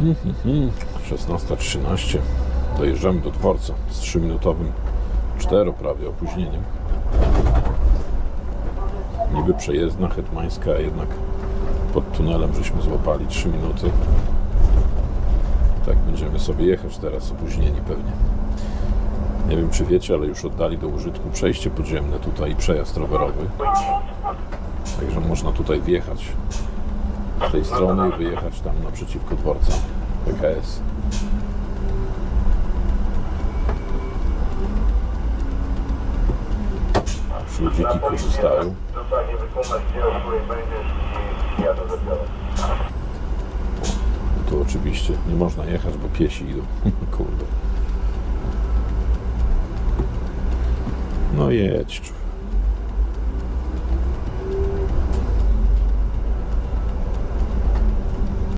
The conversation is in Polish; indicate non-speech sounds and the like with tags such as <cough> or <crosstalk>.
16.13. Dojeżdżamy do dworca z 3-minutowym, 4 prawie opóźnieniem. Niby przejezdna hetmańska, a jednak pod tunelem żeśmy złapali 3 minuty. Tak będziemy sobie jechać teraz opóźnieni pewnie. Nie wiem czy wiecie, ale już oddali do użytku przejście podziemne tutaj i przejazd rowerowy. Także można tutaj wjechać z tej strony i wyjechać tam naprzeciwko dworca PKS. Już ludziki korzystają. Dostanie wykonać zabiorę. Tu oczywiście nie można jechać, bo piesi idą. <laughs> Kurde. No jedź.